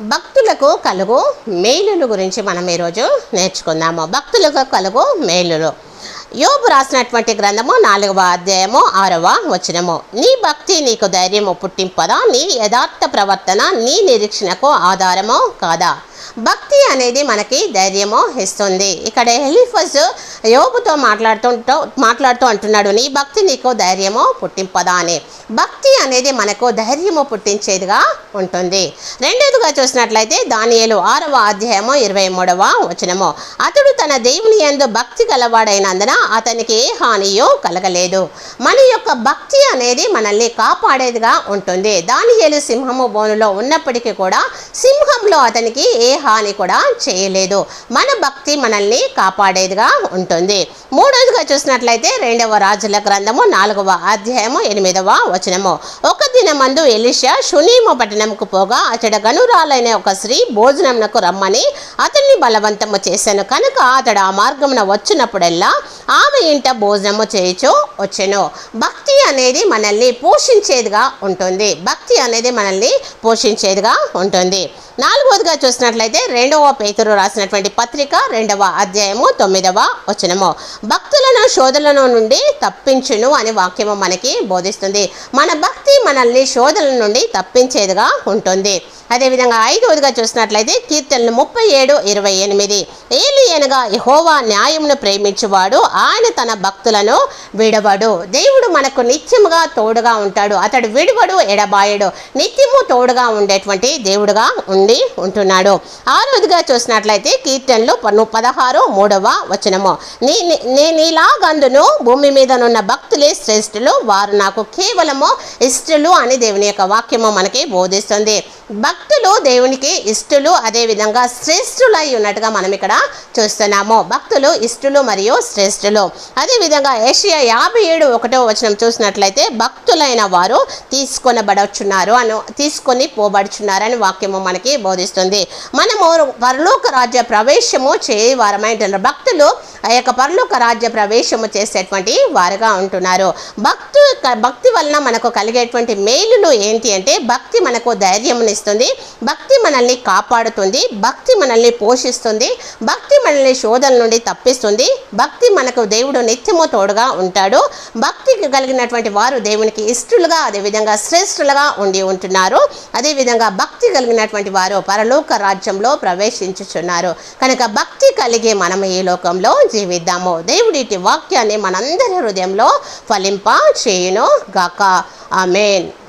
భక్తులకు కలుగు మేలులు గురించి మనం ఈరోజు నేర్చుకుందాము. భక్తులకు కలుగు మేలులు. యోబు రాసినటువంటి గ్రంథము నాలుగవ అధ్యాయము ఆరవ వచనము. నీ భక్తి నీకు ధైర్యము పుట్టింపదా? నీ యథార్థ ప్రవర్తన నీ నిరీక్షణకు ఆధారము కాదా? భక్తి అనేది మనకి ధైర్యము ఇస్తుంది. ఇక్కడ ఎలిఫస్ యోబుతో మాట్లాడుతూ మాట్లాడుతూ అంటున్నాడు నీ భక్తి నీకు ధైర్యము పుట్టింపదా అని భక్తి అనేది మనకు ధైర్యము పుట్టించేదిగా ఉంటుంది. రెండోదిగా చూసినట్లయితే దానియలు ఆరవ అధ్యాయము ఇరవై మూడవ వచనము. అతడు తన దేవుని యందు భక్తి గలవాడైనందున అతనికి ఏ హానియో కలగలేదు. మన యొక్క భక్తి అనేది మనల్ని కాపాడేదిగా ఉంటుంది. దానియేలు సింహము బోనులో ఉన్నప్పటికీ కూడా సింహంలో అతనికి ఏ హాని కూడా చేయలేదు. మన భక్తి మనల్ని కాపాడేదిగా ఉంటుంది. మూడోదిగా చూసినట్లయితే రెండవ రాజుల గ్రంథము నాలుగవ అధ్యాయము ఎనిమిదవ వచనము. ఒక దినమందు ఎలిషా షునీము పట్టణంకు పోగా అతడు గనురాలైన ఒక స్త్రీ భోజనంకు రమ్మని అతన్ని బలవంతము చేశాను. కనుక అతడు ఆ మార్గమున వచ్చినప్పుడల్లా ఆమె ఇంట భోజనము చేయొచ్చు వచ్చెను. భక్తి అనేది మనల్ని పోషించేదిగా ఉంటుంది. భక్తి అనేది మనల్ని పోషించేదిగా ఉంటుంది. నాలుగవదిగా చూసినట్లయితే రెండవ పేతురు రాసినటువంటి పత్రిక రెండవ అధ్యాయము తొమ్మిదవ వచనము. భక్తులను శోధనల నుండి తప్పించును అనే వాక్యము మనకి బోధిస్తుంది. మన భక్తి మనల్ని శోధనల నుండి తప్పించేదిగా ఉంటుంది. అదేవిధంగా ఐదవదిగా చూసినట్లయితే కీర్తనలు ముప్పై ఏడు ఇరవై ఎనిమిది. ఏలి అనగా యహోవా న్యాయమును ప్రేమించువాడు. ఆయన తన భక్తులను విడవడు. దేవుడు మనకు నిత్యముగా తోడుగా ఉంటాడు. అతడు విడువడు ఎడబాయడు. నిత్యము తోడుగా ఉండేటువంటి దేవుడుగా ఉండి ఉంటున్నాడు. ఆరోదిగా చూసినట్లయితే కీర్తనలు పన్ను పదహారు మూడవ వచనము. నీ నీ- భూమి మీదనున్న భక్తులే శ్రేష్ఠులు. వారు నాకు కేవలము ఇష్టలు అని దేవుని యొక్క వాక్యము మనకి బోధిస్తుంది. భక్తులు దేవునికి ఇష్టలు. అదేవిధంగా శ్రేష్ఠులై ఉన్నట్టుగా మనం ఇక్కడ చూస్తున్నాము. భక్తులు ఇష్టలు మరియు శ్రేష్ఠులు అదేవిధంగా ఏషియా యాభై ఏడు ఒకటో వచనం చూసినట్లయితే భక్తులైన వారు తీసుకొనబడచున్నారు అను తీసుకొని పోబడుచున్నారని వాక్యము మనకి బోధిస్తుంది. మనము పరలోక రాజ్య ప్రవేశము చేయవారమై ఉంటున్నారు. భక్తులు ఆ యొక్క పరలోక రాజ్య ప్రవేశము చేసేటువంటి వారుగా ఉంటున్నారు. భక్తు భక్తి వలన మనకు కలిగేటువంటి మేలులు ఏంటి అంటే భక్తి మనకు ధైర్యమునిస్తుంది. భక్తి మనల్ని కాపాడుతుంది. భక్తి మనల్ని పోషిస్తుంది. భక్తి మనల్ని శోధన నుండి తప్పిస్తుంది. భక్తి మనకు దేవుడు నిత్యము తోడుగా ఉంటాడు. భక్తికి కలిగినటువంటి వారు దేవునికి ఇష్టలుగా అదేవిధంగా శ్రేష్ఠులుగా ఉండి ఉంటున్నారు. అదేవిధంగా భక్తి కలిగినటువంటి వారు పరలోక రాజ్యంలో ప్రవేశించుచున్నారు. కనుక భక్తి కలిగి మనం ఈ లోకంలో జీవిద్దాము. దేవుడి వాక్యాన్ని మనందరి హృదయంలో ఫలింప చేయును గాక ఆమెన్.